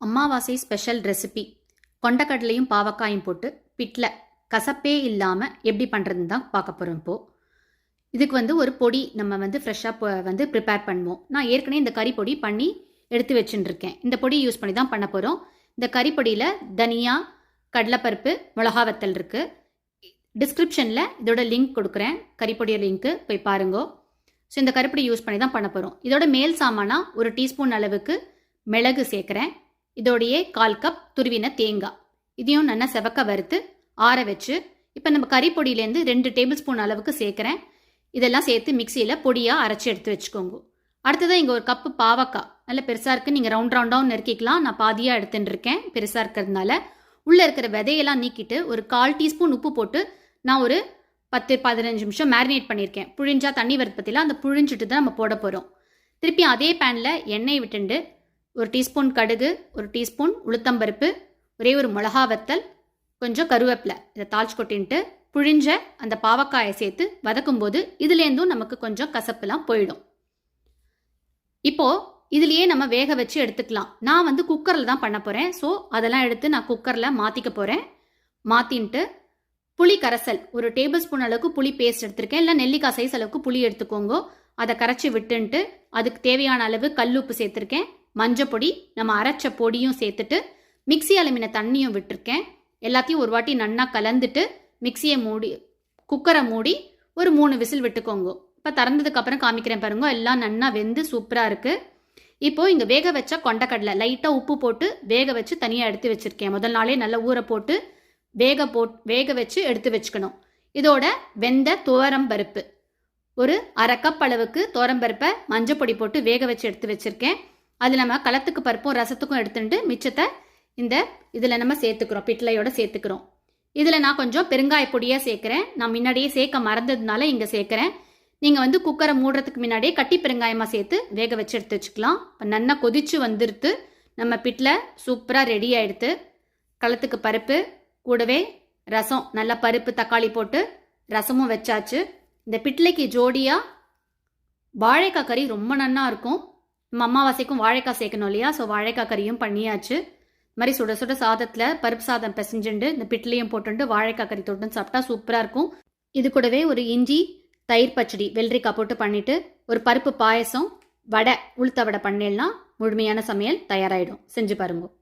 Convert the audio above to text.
அமாவாசை special recipe கொண்டக்கடலையும் பாவக்காயும் போட்டு பிட்டில் கசப்பே இல்லாமல் எப்படி பண்ணுறதுன்னு தான் பார்க்க போகிறோம் இப்போது இதுக்கு வந்து ஒரு பொடி நம்ம வந்து ஃப்ரெஷ்ஷாக வந்து ப்ரிப்பேர் பண்ணுவோம். நான் ஏற்கனவே இந்த கறி பொடி பண்ணி எடுத்து வச்சுட்டுருக்கேன் இந்த பொடி யூஸ் பண்ணி தான் பண்ண போகிறோம் இந்த கறி பொடியில் தனியா கடலைப்பருப்பு மிளகா வத்தல் இருக்குது டிஸ்கிரிப்ஷனில் இதோட லிங்க் கொடுக்குறேன். கறிப்பொடியை லிங்க்கு போய் பாருங்கோ. ஸோ இந்த கறிப்பொடி யூஸ் பண்ணி தான் பண்ண போகிறோம் இதோட மேல் சாமானா ஒரு டீஸ்பூன் அளவுக்கு மிளகு சேர்க்குறேன். இதோடையே கால் கப் துருவின தேங்காய் இதையும் நல்லா செவக்க வறுத்து ஆற வச்சு இப்போ நம்ம கறி பொடியிலேருந்து ரெண்டு டேபிள் ஸ்பூன் அளவுக்கு சேர்க்குறேன். இதெல்லாம் சேர்த்து மிக்சியில் பொடியாக அரைச்சி எடுத்து வச்சுக்கோங்க. அடுத்ததாக இங்கே ஒரு கப்பு பாவக்காய். நல்ல பெருசாக இருக்குது நீங்கள் ரவுண்ட் ரவுண்டாகவும் நெருக்கிக்கலாம் நான் பாதியாக எடுத்துட்டு இருக்கேன். பெருசாக இருக்கிறதுனால. உள்ளே இருக்கிற விதையெல்லாம் நீக்கிட்டு ஒரு கால் டீஸ்பூன் உப்பு போட்டு நான் ஒரு பத்து பதினஞ்சு நிமிஷம் மேரினேட் பண்ணியிருக்கேன். புழிஞ்சா தண்ணி வரப்பத்தில அந்த புழிஞ்சிட்டு தான் நம்ம போட போகிறோம் திருப்பி அதே பேனில் எண்ணெய் விட்டுண்டு ஒரு டீஸ்பூன் கடுகு ஒரு டீஸ்பூன் உளுத்தம்பருப்பு ஒரே ஒரு மிளகா வத்தல் கொஞ்சம் கருவேப்பிலை. இதை தாளிச்சு கொட்டின்ட்டு புழிஞ்ச அந்த பாவக்காயை சேர்த்து வதக்கும்போது இதுலேருந்தும் நமக்கு கொஞ்சம் கசப்புலாம் போயிடும். இப்போ இதுலயே நம்ம வேக வச்சு எடுத்துக்கலாம். நான் வந்து குக்கரில் தான் பண்ண போகிறேன் ஸோ அதெல்லாம் எடுத்து நான் குக்கரில் மாற்றிக்க போகிறேன் மாற்றின்ட்டு புளி கரைசல் ஒரு டேபிள் ஸ்பூன் அளவுக்கு புளி பேஸ்ட் எடுத்திருக்கேன். இல்லை நெல்லிக்காய் சைஸ் அளவுக்கு புளி எடுத்துக்கோங்க. அதை கரைச்சி விட்டுன்ட்டு அதுக்கு தேவையான அளவு கல் உப்பு சேர்த்துருக்கேன். மஞ்சப்பொடி நம்ம அரைச்ச பொடியும் சேர்த்துட்டு மிக்ஸி அலுமின தண்ணியும் விட்டுருக்கேன். எல்லாத்தையும் ஒரு வாட்டி நன்னா கலந்துட்டு மிக்சியை மூடி குக்கரை மூடி ஒரு மூணு விசில் விட்டுக்கோங்க. இப்போ திறந்ததுக்கப்புறம் காமிக்கிறேன் பாருங்க எல்லாம் நன்னா வெந்து சூப்பராக இருக்குது இப்போ இங்கே வேக வச்ச கொண்டக்கடலை லைட்டாக உப்பு போட்டு வேக வச்சு தனியாக எடுத்து வச்சுருக்கேன். முதல் நாளே நல்லா ஊற போட்டு வேக போட் வேக வச்சு எடுத்து வச்சுக்கணும். இதோட வெந்த துவரம் பருப்பு. ஒரு அரை கப் அளவுக்கு துவரம் பருப்பை மஞ்சப்பொடி போட்டு வேக வச்சு எடுத்து வச்சுருக்கேன். அது நம்ம களத்துக்கு பருப்பும் ரசத்துக்கும் எடுத்துட்டு மிச்சத்தை இந்த இதில் நம்ம சேர்த்துக்கிறோம். பிட்லையோட சேர்த்துக்கிறோம். இதில் நான் கொஞ்சம் பெருங்காய பொடியாக சேர்க்குறேன். நான் முன்னாடியே சேர்க்க மறந்ததுனால இங்கே சேர்க்குறேன். நீங்கள் வந்து குக்கரை மூடுறதுக்கு முன்னாடியே கட்டி பெருங்காயமாக சேர்த்து வேக வச்சு எடுத்து வச்சுக்கலாம். இப்போ நல்லா கொதிச்சு வந்துருத்து நம்ம பிட்டில் சூப்பராக ரெடி ஆகிடுத்து களத்துக்கு பருப்பு கூடவே ரசம் நல்லா பருப்பு தக்காளி போட்டு ரசமும் வச்சாச்சு. இந்த பிட்லைக்கு ஜோடியாக வாழைக்காய் கறி ரொம்ப நன்னா இருக்கும். நம்ம அம்மாவாசைக்கும் வாழைக்காய் சேர்க்கணும் இல்லையா? ஸோ வாழைக்காய் கறியும் பண்ணியாச்சு. மாதிரி சுட சுட சாதத்தில் பருப்பு சாதம் பிசைஞ்சுண்டு இந்த பிட்லையும் போட்டுண்டு வாழைக்காய் கறி தொட்டு சாப்பிட்டா சூப்பராக இருக்கும். இது கூடவே ஒரு இஞ்சி தயிர் பச்சடி வெள்ளரிக்காய் போட்டு பண்ணிவிட்டு ஒரு பருப்பு பாயசம் வடை உளுத்த வடை பண்ணிடலாம் முழுமையான சமையல் தயாராகிடும் செஞ்சு பாருங்கள்